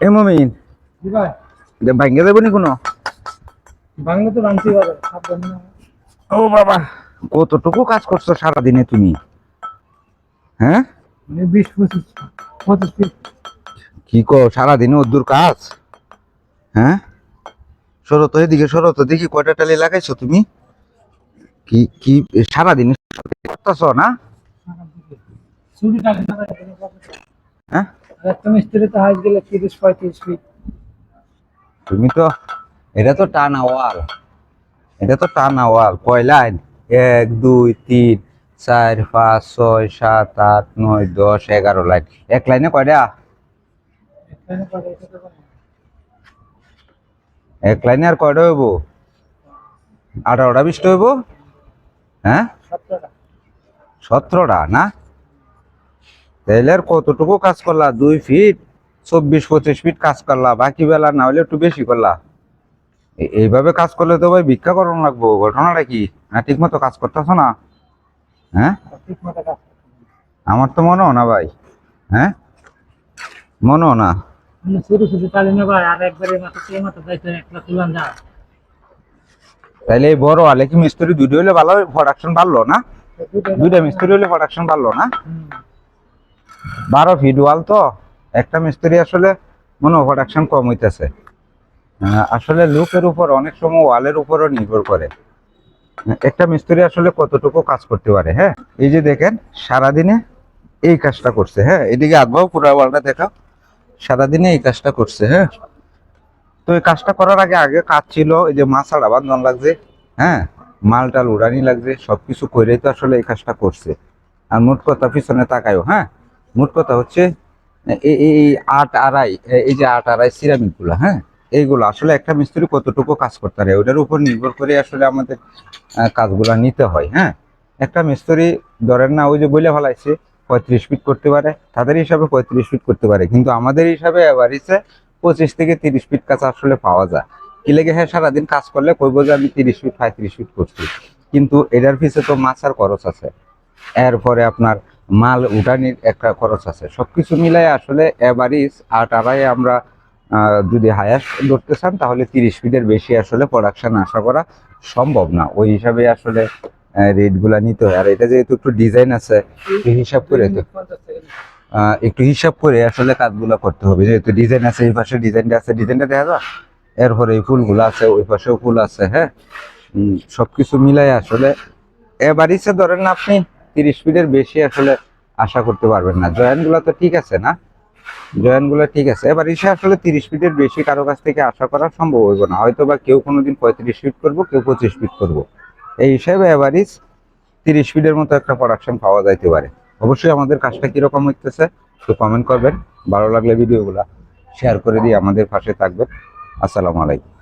এ মমিন। এটা ভাঙ্গে যাবে নি কোনো? বাংলা তো বানছি বাবা ও বাবা কতটুকু কাজ করছ সারাদিনে তুমি? হ্যাঁ? মানে বিশ পঁচিশ পঁচিশ কি কো সারাদিনে অদ্দুর কাজ? হ্যাঁ? সরো তো এদিকে সরো তো দেখি কয়টা টালি লাগাইছো তুমি। কি কি সারাদিনে করতেছ না? হ্যাঁ? মিস্ত্রি তো হাইট গেলে তিরিশ পঁয়ত্রিশ ফিট তুমি তো এটা তো টানা ওয়াল এটা তো টানা ওয়াল কয় লাইন? এক দুই তিন চার পাঁচ ছয় সাত আট নয় দশ এগারো লাইন। এক লাইনে কয়টা। এক লাইনে আর কয়টা হইব? আঠারোটা বিশটা হইব? হ্যাঁ? সতেরোটা না? তাইলে আর কতটুকু কাজ করলা? দুই ফিট চব্বিশ পঁচিশ ফিট কাজ করলা। বাকি বেলা না হলে একটু বেশি করলা। এইভাবে কাজ করলে তো ভাই ভিক্ষা করানো লাগবো। ঘটনাটা কি? না ঠিক মতো কাজ করতেছো না? হ্যাঁ। আমার তো মনে না ভাই। হ্যাঁ? মনে না। তাইলে এই বড় হলে কি মিস্ত্রি দুটো হলে ভালো প্রোডাকশন বাড়লো না? দুইটা মিস্ত্রি হলে প্রোডাকশন বাড়লো না? বারো ফিট ওয়াল তো? একটা মিস্ত্রি আসলে মনে প্রোডাকশন কম হইতেছে। আসলে লুকের উপর অনেক সময় ওয়ালের উপরও নির্ভর করে। একটা মিস্ত্রি আসলে কতটুকু কাজ করতে পারে হ্যাঁ? এই যে দেখেন, সারাদিনে এই কাজটা করছে হ্যাঁ? এদিকে আদবাও পুরো ওয়ালটা দেখাও। সারাদিনে এই কাজটা করছে হ্যাঁ? তো এই কাজটা করার আগে আগে কাজ ছিল, এই যে মাছাড়া বান্ধন লাগছে হ্যাঁ? মাল টাল উড়ানি লাগছে, সবকিছু করেই তো আসলে এই কাজটা করছে। আর মোট কথা, পিছনে তাকায়ও হ্যাঁ? মোট কথা হচ্ছে এই আট আড়াই, এই যে আট আড়াই সিরামিকগুলা হ্যাঁ? এইগুলো আসলে একটা মিস্ত্রি কতটুকু কাজ করতে পারে, ওটার উপর নির্ভর করে আসলে আমাদের কাজগুলা নিতে হয় হ্যাঁ? একটা মিস্ত্রি, ধরেন না, ওই যে বলে ফেলাইছে, পঁয়ত্রিশ ফিট করতে পারে, তাদের হিসাবে পঁয়ত্রিশ ফিট করতে পারে, কিন্তু আমাদের হিসাবে এভারেজে পঁচিশ থেকে তিরিশ ফিট কাজ আসলে পাওয়া যায়। কি লেগে হ্যাঁ সারাদিন কাজ করলে কইব যে আমি তিরিশ ফিট, পঁয়ত্রিশ ফিট করছি, কিন্তু এটার পিছে তো মাছ আর খরচ আছে। এরপরে আপনার মাল উঠানির একটা খরচ আছে। সবকিছু মিলাই আসলে এভারেজ আট আড়াই আমরা যদি হায়াস্ট ধরতে চান, তাহলে তিরিশ ফিটের বেশি আসলে প্রোডাকশান আশা করা সম্ভব না। ওই হিসাবে আসলে রেটগুলা নিতে হয়। আর এটা যেহেতু একটু ডিজাইন আছে হিসাব করে তো একটু হিসাব করে আসলে কাজগুলো করতে হবে। যেহেতু ডিজাইন আছে, এই পাশে ডিজাইনটা আছে ডিজাইনটা দেখা যায় এরপরে এই ফুলগুলো আছে, ওই পাশেও ফুল আছে হ্যাঁ? সব কিছু মিলাই আসলে এবারিসে ধরেন আপনি তিরিশ ফিটের বেশি আসলে আশা করতে পারবেন না। জয়েন্টগুলো তো ঠিক আছে না? জয়েন্টগুলো ঠিক আছে। এবার এসে আসলে তিরিশ ফিটের বেশি কারও কাছ থেকে আশা করা সম্ভব হইব না। হয়তো বা কেউ কোনোদিন পঁয়ত্রিশ ফিট করব, কেউ পঁচিশ ফিট করব। এই হিসাবে এভারেজ তিরিশ ফিটের মতো একটা প্রোডাকশন পাওয়া যাইতে পারে। অবশ্যই আমাদের কাজটা কীরকম হইতেছে, একটু কমেন্ট করবেন। ভালো লাগলে ভিডিওগুলা শেয়ার করে দিয়ে আমাদের পাশে থাকবেন। আসসালামু আলাইকুম।